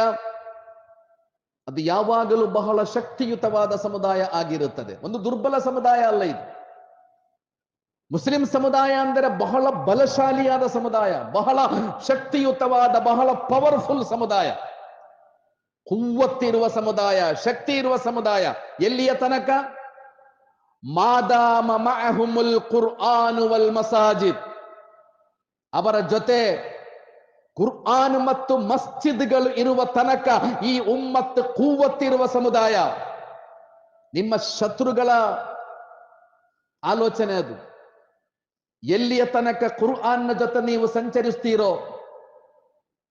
ಅದು ಯಾವಾಗಲೂ ಬಹಳ ಶಕ್ತಿಯುತವಾದ ಸಮುದಾಯ ಆಗಿರುತ್ತದೆ. ಒಂದು ದುರ್ಬಲ ಸಮುದಾಯ ಅಲ್ಲ ಇದು. ಮುಸ್ಲಿಂ ಸಮುದಾಯ ಅಂದರೆ ಬಹಳ ಬಲಶಾಲಿಯಾದ ಸಮುದಾಯ, ಬಹಳ ಶಕ್ತಿಯುತವಾದ, ಬಹಳ ಪವರ್ಫುಲ್ ಸಮುದಾಯ. ಕುವ್ವತ್ತಿರುವ ಸಮುದಾಯ, ಶಕ್ತಿ ಇರುವ ಸಮುದಾಯ, ಎಲ್ಲಿಯ ತನಕ? ಮಾದಾಮ ಮಅಹುಮುಲ್ ಕುರ್ಆನ್ ವಲ್ ಮಸಾಜಿದ್. ಅವರ ಜೊತೆ ಕುರ್ಆನ್ ಮತ್ತು ಮಸ್ಜಿದ್ಗಳು ಇರುವ ತನಕ ಈ ಉಮ್ಮತ್ತು ಕೂವತ್ತಿರುವ ಸಮುದಾಯ. ನಿಮ್ಮ ಶತ್ರುಗಳ ಆಲೋಚನೆ ಅದು. ಎಲ್ಲಿಯ ತನಕ ಕುರ್ಆನ್ನ ಜೊತೆ ನೀವು ಸಂಚರಿಸ್ತೀರೋ,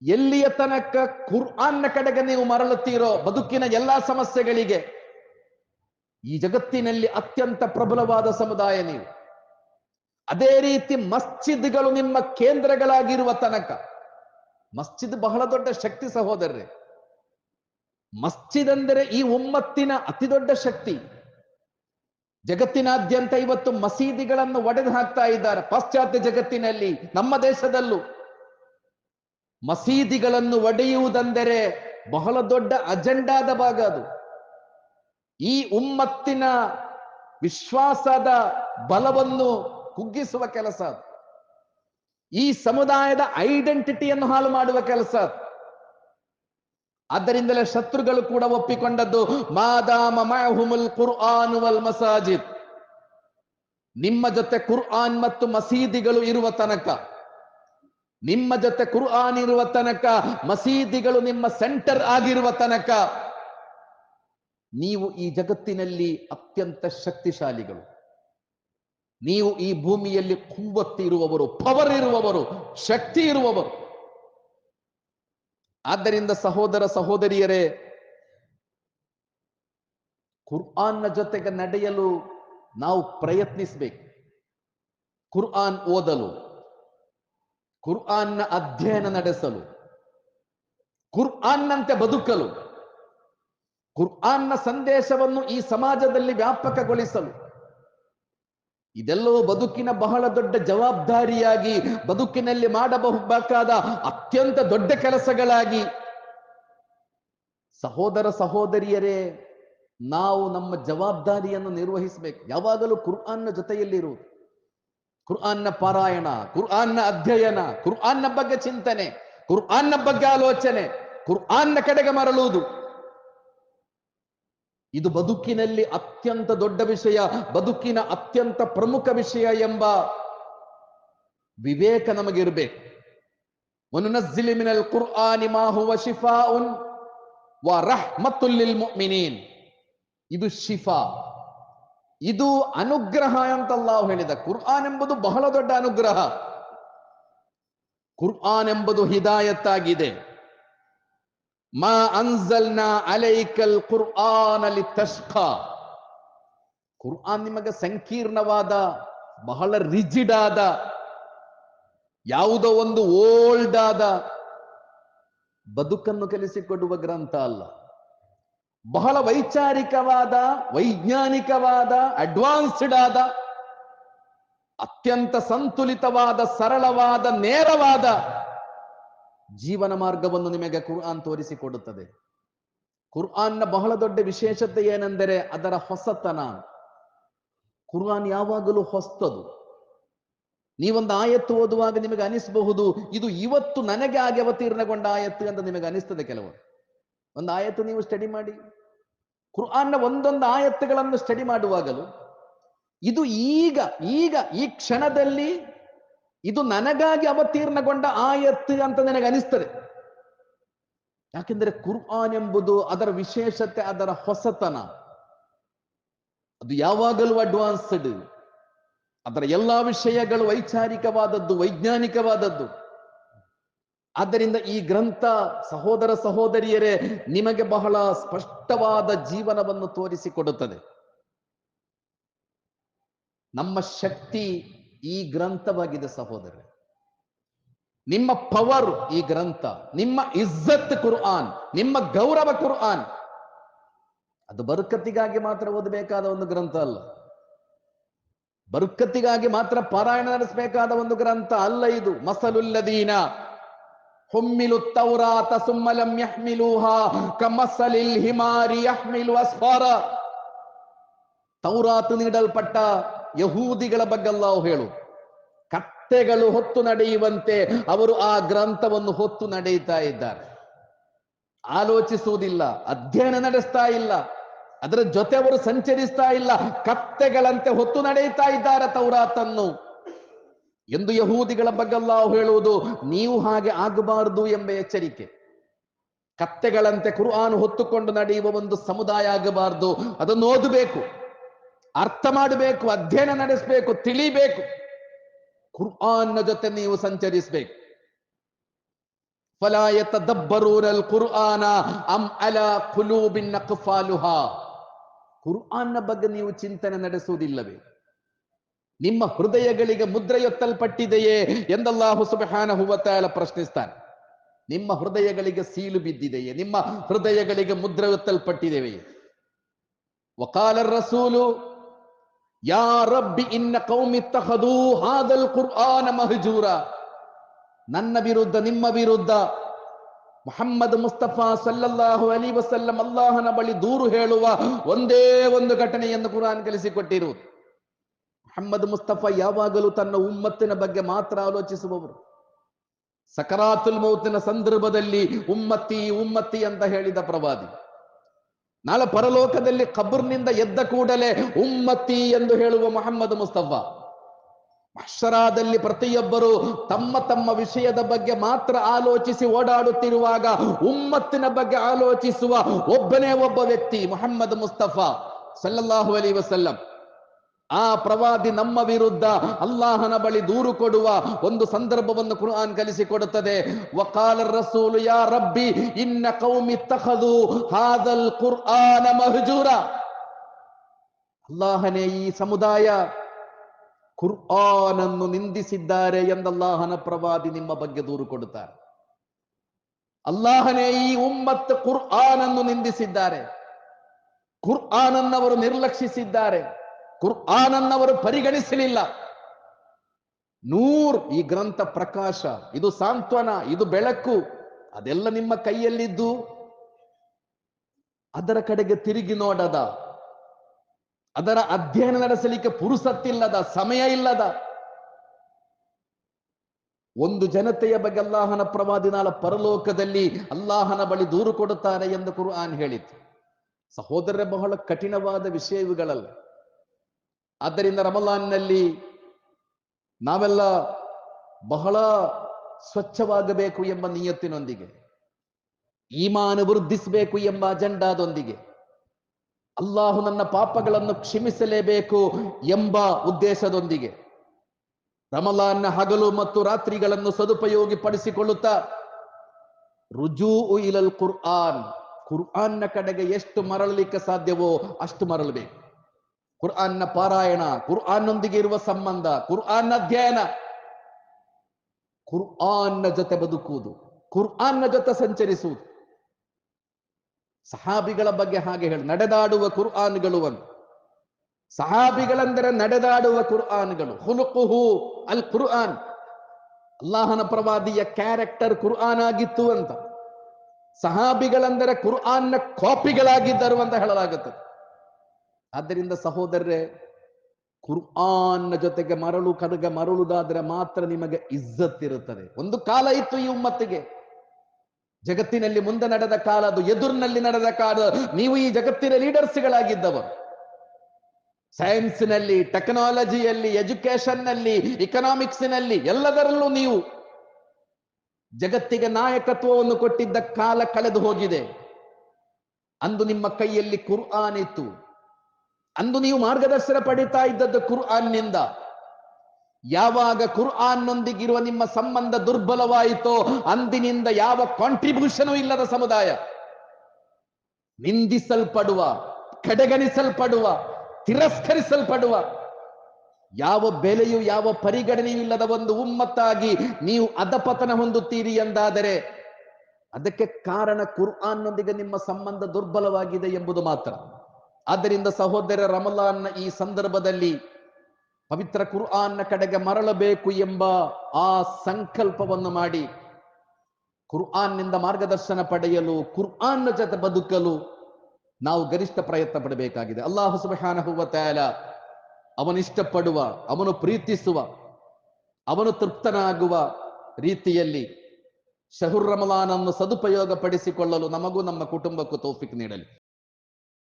ಎಲ್ಲಿಯ ತನಕ ಕುರ್ಆನ್ನ ಕಡೆಗೆ ನೀವು ಮರಳುತ್ತೀರೋ, ಬದುಕಿನ ಎಲ್ಲಾ ಸಮಸ್ಯೆಗಳಿಗೆ ಈ ಜಗತ್ತಿನಲ್ಲಿ ಅತ್ಯಂತ ಪ್ರಬಲವಾದ ಸಮುದಾಯ ನೀವು. ಅದೇ ರೀತಿ ಮಸ್ಜಿದ್ಗಳು ನಿಮ್ಮ ಕೇಂದ್ರಗಳಾಗಿರುವ ತನಕ. ಮಸ್ಜಿದ್ ಬಹಳ ದೊಡ್ಡ ಶಕ್ತಿ ಸಹೋದರರೇ. ಮಸ್ಜಿದ್ ಅಂದರೆ ಈ ಉಮ್ಮತ್ತಿನ ಅತಿ ದೊಡ್ಡ ಶಕ್ತಿ. ಜಗತ್ತಿನಾದ್ಯಂತ ಇವತ್ತು ಮಸೀದಿಗಳನ್ನು ಒಡೆದು ಹಾಕ್ತಾ ಇದ್ದಾರೆ. ಪಾಶ್ಚಾತ್ಯ ಜಗತ್ತಿನಲ್ಲಿ, ನಮ್ಮ ದೇಶದಲ್ಲೂ. ಮಸೀದಿಗಳನ್ನು ಒಡೆಯುವುದೆಂದರೆ ಬಹಳ ದೊಡ್ಡ ಅಜೆಂಡಾದ ಭಾಗ ಅದು. ಈ ಉಮ್ಮತ್ತಿನ ವಿಶ್ವಾಸದ ಬಲವನ್ನು ಕುಗ್ಗಿಸುವ ಕೆಲಸ ಈ ಸಮುದಾಯದ ಐಡೆಂಟಿಟಿಯನ್ನು ಹಾಳು ಮಾಡುವ ಕೆಲಸ ಆದ್ದರಿಂದಲೇ ಶತ್ರುಗಳು ಕೂಡ ಒಪ್ಪಿಕೊಂಡದ್ದು, ಮಾದಾಮ ಮಹುಮುಲ್ ಕುರ್ಆನ್ ವಲ್ ಮಸಾಜಿದ್ ನಿಮ್ಮ ಜೊತೆ ಕುರ್ಆನ್ ಮತ್ತು ಮಸೀದಿಗಳು ಇರುವ ತನಕ, ನಿಮ್ಮ ಜೊತೆ ಕುರ್ಆನ್ ಇರುವ ತನಕ, ಮಸೀದಿಗಳು ನಿಮ್ಮ ಸೆಂಟರ್ ಆಗಿರುವ ತನಕ ನೀವು ಈ ಜಗತ್ತಿನಲ್ಲಿ ಅತ್ಯಂತ ಶಕ್ತಿಶಾಲಿಗಳು. ನೀವು ಈ ಭೂಮಿಯಲ್ಲಿ ಕುಂಬತ್ತಿ ಇರುವವರು ಪವರ್ ಇರುವವರು, ಶಕ್ತಿ ಇರುವವರು. ಆದ್ದರಿಂದ ಸಹೋದರ ಸಹೋದರಿಯರೇ ಕುರ್ಆನ್ನ ಜೊತೆಗೆ ನಡೆಯಲು ನಾವು ಪ್ರಯತ್ನಿಸಬೇಕು. ಕುರ್ಆನ್ ಓದಲು ಕುರ್ಆನ್ನ ಅಧ್ಯಯನ ನಡೆಸಲು ಕುರ್ಆನ್ನಂತೆ ಬದುಕಲು. ಕುರ್ಆನ್ನ ಸಂದೇಶವನ್ನು ಈ ಸಮಾಜದಲ್ಲಿ ವ್ಯಾಪಕಗೊಳಿಸಲು. ಇದೆಲ್ಲವೂ ಬದುಕಿನ ಬಹಳ ದೊಡ್ಡ ಜವಾಬ್ದಾರಿಯಾಗಿ, ಬದುಕಿನಲ್ಲಿ ಮಾಡಬಹುದಾದ ಅತ್ಯಂತ ದೊಡ್ಡ ಕೆಲಸಗಳಾಗಿ. ಸಹೋದರ ಸಹೋದರಿಯರೇ, ನಾವು ನಮ್ಮ ಜವಾಬ್ದಾರಿಯನ್ನು ನಿರ್ವಹಿಸಬೇಕು. ಯಾವಾಗಲೂ ಕುರ್ಆನ್ನ ಜೊತೆಯಲ್ಲಿರುವುದು. ಕುರ್ಆನ್ನ ಪಾರಾಯಣ ಕುರ್ಆನ್ನ ಅಧ್ಯಯನ ಕುರ್ಆನ್ನ ಬಗ್ಗೆ ಚಿಂತನೆ ಕುರ್ಆನ್ನ ಬಗ್ಗೆ ಆಲೋಚನೆ ಕುರ್ಆನ್ನ ಕಡೆಗೆ ಮರಳುವುದು. ಇದು ಬದುಕಿನಲ್ಲಿ ಅತ್ಯಂತ ದೊಡ್ಡ ವಿಷಯ, ಬದುಕಿನ ಅತ್ಯಂತ ಪ್ರಮುಖ ವಿಷಯ ಎಂಬ ವಿವೇಕ ನಮಗಿರ್ಬೇಕು. ಇದು ಶಿಫಾ. ಇದು ಅನುಗ್ರಹ ಅಂತ ಅಲ್ಲಾಹು ಹೇಳಿದ. ಕುರ್ಆನ್ ಎಂಬುದು ಬಹಳ ದೊಡ್ಡ ಅನುಗ್ರಹ. ಕುರ್ಆನ್ ಎಂಬುದು ಹಿದಾಯತ್ತಾಗಿದೆ. ಮಾ ಅನ್ಸಲ್ನ ಅಲೈಕಲ್ ಕುರ್ಆನ್ ಅಲ್ಲಿ ತಷ್ಕಾ ಕುರ್ಆನ್ ನಿಮಗೆ ಸಂಕೀರ್ಣವಾದ, ಬಹಳ ರಿಜಿಡ್ ಆದ ಯಾವುದೋ ಒಂದು ಓಲ್ಡ್ ಆದ ಬದುಕನ್ನು ಕಲಿಸಿಕೊಡುವ ಗ್ರಂಥ ಅಲ್ಲ. ಬಹಳ ವೈಚಾರಿಕವಾದ, ವೈಜ್ಞಾನಿಕವಾದ ಅಡ್ವಾನ್ಸ್ಡ್ ಆದ ಅತ್ಯಂತ ಸಂತುಲಿತವಾದ, ಸರಳವಾದ, ನೇರವಾದ ಜೀವನ ಮಾರ್ಗವನ್ನು ನಿಮಗೆ ಕುರ್ಆನ್ ತೋರಿಸಿಕೊಡುತ್ತದೆ. ಕುರ್ಆನ್ನ ಬಹಳ ದೊಡ್ಡ ವಿಶೇಷತೆ ಏನೆಂದರೆ ಅದರ ಹೊಸತನ. ಕುರ್ಆನ್ ಯಾವಾಗಲೂ ಹೊಸ್ತದು. ನೀವೊಂದು ಆಯತ್ತು ಓದುವಾಗ ನಿಮಗೆ ಅನಿಸಬಹುದು, ಇದು ಇವತ್ತು ನನಗೆ ಆಗಿ ಅವತೀರ್ಣಗೊಂಡ ಆಯತ್ತು ಅಂತ ನಿಮಗೆ ಅನಿಸ್ತದೆ ಕೆಲವರು. ಒಂದು ಆಯತ್ತು ನೀವು ಸ್ಟಡಿ ಮಾಡಿ. ಕುರ್ಆನ್ನ ಒಂದೊಂದು ಆಯತ್ತುಗಳನ್ನು ಸ್ಟಡಿ ಮಾಡುವಾಗಲೂ, ಇದು ಈಗ ಈಗ ಈ ಕ್ಷಣದಲ್ಲಿ ಇದು ನನಗಾಗಿ ಅವತೀರ್ಣಗೊಂಡ ಆಯತ್ತು ಅಂತ ನನಗೆ ಅನಿಸ್ತದೆ ಯಾಕೆಂದ್ರೆ ಕುರ್ಆನ್ ಎಂಬುದು ಅದರ ವಿಶೇಷತೆ, ಅದರ ಹೊಸತನ. ಅದು ಯಾವಾಗಲೂ ಅಡ್ವಾನ್ಸ್ಡ್, ಅದರ ಎಲ್ಲಾ ವಿಷಯಗಳು ವೈಚಾರಿಕವಾದದ್ದು, ವೈಜ್ಞಾನಿಕವಾದದ್ದು. ಆದ್ದರಿಂದ ಈ ಗ್ರಂಥ, ಸಹೋದರ ಸಹೋದರಿಯರೇ, ನಿಮಗೆ ಬಹಳ ಸ್ಪಷ್ಟವಾದ ಜೀವನವನ್ನು ತೋರಿಸಿಕೊಡುತ್ತದೆ. ನಮ್ಮ ಶಕ್ತಿ ಈ ಗ್ರಂಥವಾಗಿದೆ ಸಹೋದರ ನಿಮ್ಮ ಪವರ್ ಈ ಗ್ರಂಥ, ನಿಮ್ಮ ಇಜ್ಜತ್ ಕುರ್ಆನ್, ನಿಮ್ಮ ಗೌರವ ಕುರ್ಆನ್, ಅದು ಬರುಕತ್ತಿಗಾಗಿ ಮಾತ್ರ ಓದಬೇಕಾದ ಒಂದು ಗ್ರಂಥ ಅಲ್ಲ. ಬರುಕತ್ತಿಗಾಗಿ ಮಾತ್ರ ಪಾರಾಯಣ ನಡೆಸಬೇಕಾದ ಒಂದು ಗ್ರಂಥ ಅಲ್ಲ ಇದು. ಮಸಲುಲ್ಲದೀನ ಹುಮ್ಮಿಲು ತೌರಾತ ಸುಮ್ಮಲಂ ಯಹ್ಮಿಲೂಹ ಕಮಸಲಿಲ್ ಹಿಮಾರಿ ಯಹ್ಮಿಲು ಅಸ್ಫಾರ. ತೌರಾತು ನೀಡಲ್ಪಟ್ಟ ಯಹೂದಿಗಳ ಬಗ್ಗೆ ಅಲ್ಲಾವು ಹೇಳು. ಕತ್ತೆಗಳು ಹೊತ್ತು ನಡೆಯುವಂತೆ ಅವರು ಆ ಗ್ರಂಥವನ್ನು ಹೊತ್ತು ನಡೆಯುತ್ತಾ ಇದ್ದಾರೆ. ಆಲೋಚಿಸುವುದಿಲ್ಲ, ಅಧ್ಯಯನ ನಡೆಸ್ತಾ ಇಲ್ಲ, ಅದರ ಜೊತೆ ಅವರು ಸಂಚರಿಸ್ತಾ ಇಲ್ಲ, ಕತ್ತೆಗಳಂತೆ ಹೊತ್ತು ನಡೆಯುತ್ತಾ ಇದ್ದಾರೆ ತೌರಾತನ್ನು. ಎಂದು ಯಹೂದಿಗಳ ಬಗ್ಗೆ ಅಲ್ಲಾವು ಹೇಳುವುದು, ನೀವು ಹಾಗೆ ಆಗಬಾರದು ಎಂಬ ಎಚ್ಚರಿಕೆ. ಕತ್ತೆಗಳಂತೆ ಕುರ್ಆನ್ ಹೊತ್ತುಕೊಂಡು ನಡೆಯುವ ಒಂದು ಸಮುದಾಯ ಆಗಬಾರದು, ಅದನ್ನು ಓದಬೇಕು. ಅರ್ಥ ಮಾಡಬೇಕು, ಅಧ್ಯಯನ ನಡೆಸಬೇಕು, ತಿಳಿಬೇಕು. ಕುರ್ಆನ್ನ ಜೊತೆ ನೀವು ಸಂಚರಿಸಬೇಕು. ಫಲಾಯತ ದಬ್ಬರೂರಲ್ ಕುರ್ಆನ ಅಂ ಅಲ ಕುಲೂಬಿನ್ ಕುಫಾಲುಹ ಕುರ್ಆನ್ನ ಬಗ್ಗೆ ನೀವು ಚಿಂತನೆ ನಡೆಸುವುದಿಲ್ಲವೇ? ನಿಮ್ಮ ಹೃದಯಗಳಿಗೆ ಮುದ್ರೆಯೊತ್ತಲ್ಪಟ್ಟಿದೆಯೇ ಎಂದಲ್ಲಾಹು ಸುಬಹಾನ ವ ತಆಲ ಪ್ರಶ್ನಿಸ್ತಾನೆ. ನಿಮ್ಮ ಹೃದಯಗಳಿಗೆ ಸೀಲು ಬಿದ್ದಿದೆಯೇ? ನಿಮ್ಮ ಹೃದಯಗಳಿಗೆ ಮುದ್ರೆಯೊತ್ತಲ್ಪಟ್ಟಿದೆಯೇ ವಕಾಲ ರಸೂಲು ಯಾ ರಬ್ಬಿ ಇನ್ನ ಕೌಮಿತ್ತಹದು ಹಾದಲ್ ಕುರ್ಆನ ಮಹಜೂರ. ನನ್ನ ವಿರುದ್ಧ, ನಿಮ್ಮ ವಿರುದ್ಧ ಮೊಹಮ್ಮದ್ ಮುಸ್ತಫಾ ಸಲ್ಲಲ್ಲಾಹು ಅಲಿ ವಸಲ್ಲಂ ಅಲ್ಲಾಹನ ಬಳಿ ದೂರು ಹೇಳುವ ಒಂದೇ ಒಂದು ಘಟನೆಯನ್ನು ಕುರಾನ್ ಕಲಿಸಿಕೊಟ್ಟಿರುವುದು. ಮೊಹಮ್ಮದ್ ಮುಸ್ತಫಾ ಯಾವಾಗಲೂ ತನ್ನ ಉಮ್ಮತ್ತಿನ ಬಗ್ಗೆ ಮಾತ್ರ ಆಲೋಚಿಸುವವರು. ಸಕರಾತುಲ್ ಮೌತಿನ ಸಂದರ್ಭದಲ್ಲಿ ಉಮ್ಮತ್ತಿ ಉಮ್ಮತ್ತಿ ಅಂತ ಹೇಳಿದ ಪ್ರವಾದಿ. ನಾಳೆ ಪರಲೋಕದಲ್ಲಿ ಕಬ್ರನಿಂದ ಎದ್ದ ಕೂಡಲೇ ಉಮ್ಮತ್ತಿ ಎಂದು ಹೇಳುವ ಮೊಹಮ್ಮದ್ ಮುಸ್ತಫಾ. ಅಕ್ಷರಾದಲ್ಲಿ ಪ್ರತಿಯೊಬ್ಬರು ತಮ್ಮ ತಮ್ಮ ವಿಷಯದ ಬಗ್ಗೆ ಮಾತ್ರ ಆಲೋಚಿಸಿ ಓಡಾಡುತ್ತಿರುವಾಗ ಉಮ್ಮತ್ತಿನ ಬಗ್ಗೆ ಆಲೋಚಿಸುವ ಒಬ್ಬನೇ ಒಬ್ಬ ವ್ಯಕ್ತಿ ಮೊಹಮ್ಮದ್ ಮುಸ್ತಫಾ, ಸಲ್ಲಲ್ಲಾಹು ಅಲಿ ವಸಲ್ಲಂ. ಆ ಪ್ರವಾದಿ ನಮ್ಮ ವಿರುದ್ಧ ಅಲ್ಲಾಹನ ಬಳಿ ದೂರು ಕೊಡುವ ಒಂದು ಸಂದರ್ಭವನ್ನು ಕುರ್ಆನ್ ಕಲಿಸಿಕೊಡುತ್ತದೆ. ವಕಾಲ ರಸೂಲು ಯಾ ರಬ್ಬಿ ಇನ್ನ ಕೌಮಿ ತಖದು ಹಾದಲ್ ಕುರ್ಆನ ಮಹಜೂರ. ಅಲ್ಲಾಹನೇ ಈ ಸಮುದಾಯ ಕುರ್ಆನನ್ನು ನಿಂದಿಸಿದ್ದಾರೆ ಎಂದಲ್ಲಾಹನ ಪ್ರವಾದಿ ನಿಮ್ಮ ಬಗ್ಗೆ ದೂರು ಕೊಡುತ್ತಾರೆ. ಅಲ್ಲಾಹನೇ ಈ ಉಮ್ಮತ್ ಕುರ್ಆನನ್ನು ನಿಂದಿಸಿದ್ದಾರೆ. ಕುರ್ಆನನ್ನವರು ನಿರ್ಲಕ್ಷಿಸಿದ್ದಾರೆ. ಕುರ್ಆನನ್ನವರು ಪರಿಗಣಿಸಲಿಲ್ಲ. ನೂರ್ ಈ ಗ್ರಂಥ ಪ್ರಕಾಶ, ಇದು ಸಾಂತ್ವನ, ಇದು ಬೆಳಕು, ಅದೆಲ್ಲ ನಿಮ್ಮ ಕೈಯಲ್ಲಿದ್ದು. ಅದರ ಕಡೆಗೆ ತಿರುಗಿ ನೋಡದ. ಅದರ ಅಧ್ಯಯನ ನಡೆಸಲಿಕ್ಕೆ ಪುರುಸತ್ತಿಲ್ಲದ, ಸಮಯ ಇಲ್ಲದ. ಒಂದು ಜನತೆಯ ಬಗ್ಗೆ ಅಲ್ಲಾಹನ ಪ್ರವಾದಿನಾಳ ಪರಲೋಕದಲ್ಲಿ ಅಲ್ಲಾಹನ ಬಳಿ ದೂರು ಕೊಡುತ್ತಾರೆ ಎಂದು ಕುರು ಆನ್ ಹೇಳಿತು ಸಹೋದರರೇ, ಬಹಳ ಕಠಿಣವಾದ ವಿಷಯ ಇವುಗಳಲ್ಲ ಆದ್ದರಿಂದ ರಮಲಾನ್ನಲ್ಲಿ ನಾವೆಲ್ಲ ಬಹಳ ಸ್ವಚ್ಛವಾಗಬೇಕು ಎಂಬ ನಿಯತ್ತಿನೊಂದಿಗೆ, ಈಮಾನ ವೃದ್ಧಿಸಬೇಕು ಎಂಬ ಅಜೆಂಡಾದೊಂದಿಗೆ ಅಲ್ಲಾಹು ನನ್ನ ಪಾಪಗಳನ್ನು ಕ್ಷಮಿಸಲೇಬೇಕು ಎಂಬ ಉದ್ದೇಶದೊಂದಿಗೆ ರಮಲಾನ್ನ ಹಗಲು ಮತ್ತು ರಾತ್ರಿಗಳನ್ನು ಸದುಪಯೋಗಪಡಿಸಿಕೊಳ್ಳುತ್ತಾ ರುಜು ಇಲಲ್ ಕುರ್ಆನ್, ಕುರ್ಆನ್ನ ಕಡೆಗೆ ಎಷ್ಟು ಮರಳಲಿಕ್ಕೆ ಸಾಧ್ಯವೋ ಅಷ್ಟು ಮರಳಬೇಕು. ಕುರ್ಆನ್ನ ಪಾರಾಯಣ ಕುರ್ಆನ್ನೊಂದಿಗೆ ಇರುವ ಸಂಬಂಧ ಕುರ್ಆನ್ ಅಧ್ಯಯನ. ಕುರ್ಆನ್ನ ಜೊತೆ ಬದುಕುವುದು ಕುರ್ಆನ್ನ ಜೊತೆ ಸಂಚರಿಸುವುದು. ಸಹಾಬಿಗಳ ಬಗ್ಗೆ ಹಾಗೆ ಹೇಳಿ, ನಡೆದಾಡುವ ಕುರ್ಆನ್ಗಳು ಒಂದು. ಸಹಾಬಿಗಳೆಂದರೆ ನಡೆದಾಡುವ ಕುರ್ಆನ್ಗಳು ಹುಲುಕುಹು ಅಲ್ ಕುರ್ಆನ್ ಅಲ್ಲಾಹನ ಪ್ರವಾದಿಯ ಕ್ಯಾರೆಕ್ಟರ್ ಕುರ್ಆನ್ ಆಗಿತ್ತು ಅಂತ. ಸಹಾಬಿಗಳೆಂದರೆ ಕುರ್ಆನ್ನ ಕಾಪಿಗಳಾಗಿದ್ದರು ಅಂತ ಹೇಳಲಾಗುತ್ತದೆ. ಆದ್ದರಿಂದ ಸಹೋದರರೇ, ಕುರ್ಆನ್ನ ಜೊತೆಗೆ ಮರಳು ಕರಗ ಮರಳುದಾದ್ರೆ ಮಾತ್ರ ನಿಮಗೆ ಇಜ್ಜತ್ ಇರುತ್ತದೆ. ಒಂದು ಕಾಲ ಇತ್ತು ಈ ಉಮ್ಮತ್ತಿಗೆ. ಜಗತ್ತಿನಲ್ಲಿ ಮುಂದೆ ನಡೆದ ಕಾಲ ಅದು, ಎದುರಿನಲ್ಲಿ ನಡೆದ ಕಾಲ. ನೀವು ಈ ಜಗತ್ತಿನ ಲೀಡರ್ಸ್ಗಳಾಗಿದ್ದವರು. ಸೈನ್ಸ್ನಲ್ಲಿ, ಟೆಕ್ನಾಲಜಿಯಲ್ಲಿ ಎಜುಕೇಶನ್ನಲ್ಲಿ ಇಕನಾಮಿಕ್ಸ್ನಲ್ಲಿ ಎಲ್ಲದರಲ್ಲೂ ನೀವು ಜಗತ್ತಿಗೆ ನಾಯಕತ್ವವನ್ನು ಕೊಟ್ಟಿದ್ದ ಕಾಲ ಕಳೆದು ಹೋಗಿದೆ. ಅಂದು ನಿಮ್ಮ ಕೈಯಲ್ಲಿ ಕುರ್ಆನ್ ಇತ್ತು. ಅಂದು ನೀವು ಮಾರ್ಗದರ್ಶನ ಪಡಿತಾ ಇದ್ದದ್ದು ಕುರ್ಆನ್ನಿಂದ. ಯಾವಾಗ ಕುರ್ಆನ್ನೊಂದಿಗಿರುವ ನಿಮ್ಮ ಸಂಬಂಧ ದುರ್ಬಲವಾಯಿತೋ ಅಂದಿನಿಂದ ಯಾವ ಕಾಂಟ್ರಿಬ್ಯೂಷನ್ ಇಲ್ಲದ ಸಮುದಾಯ. ನಿಂದಿಸಲ್ಪಡುವ, ಕಡೆಗಣಿಸಲ್ಪಡುವ, ತಿರಸ್ಕರಿಸಲ್ಪಡುವ, ಯಾವ ಬೆಲೆಯು ಯಾವ ಪರಿಗಣನೆಯೂ ಇಲ್ಲದ ಒಂದು ಉಮ್ಮತ್ತಾಗಿ ನೀವು ಅಧಪತನ ಹೊಂದುತ್ತೀರಿ ಎಂದಾದರೆ ಅದಕ್ಕೆ ಕಾರಣ ಕುರ್ಆನ್ನೊಂದಿಗೆ ನಿಮ್ಮ ಸಂಬಂಧ ದುರ್ಬಲವಾಗಿದೆ ಎಂಬುದು ಮಾತ್ರ. ಆದ್ದರಿಂದ ಸಹೋದರ ರಮಲಾನ್ನ ಈ ಸಂದರ್ಭದಲ್ಲಿ ಪವಿತ್ರ ಕುರ್ಆನ್ನ ಕಡೆಗೆ ಮರಳಬೇಕು ಎಂಬ ಆ ಸಂಕಲ್ಪವನ್ನು ಮಾಡಿ ಕುರ್ಆನ್ನಿಂದ ಮಾರ್ಗದರ್ಶನ ಪಡೆಯಲು, ಕುರ್ಆನ್ನ ಜೊತೆ ಬದುಕಲು ನಾವು ಗರಿಷ್ಠ ಪ್ರಯತ್ನ ಪಡಬೇಕಾಗಿದೆ. ಅಲ್ಲಾಹು ಸುಬ್ಹಾನಹು ವ ತಆಲ ಅವನಿಷ್ಟಪಡುವ, ಅವನು ಪ್ರೀತಿಸುವ, ಅವನು ತೃಪ್ತನಾಗುವ ರೀತಿಯಲ್ಲಿ ಶಹುರ್ ರಮಲಾನನ್ನು ಸದುಪಯೋಗ ಪಡಿಸಿಕೊಳ್ಳಲು ನಮಗೂ ನಮ್ಮ ಕುಟುಂಬಕ್ಕೂ ತೌಫಿಕ್ ನೀಡಲಿ.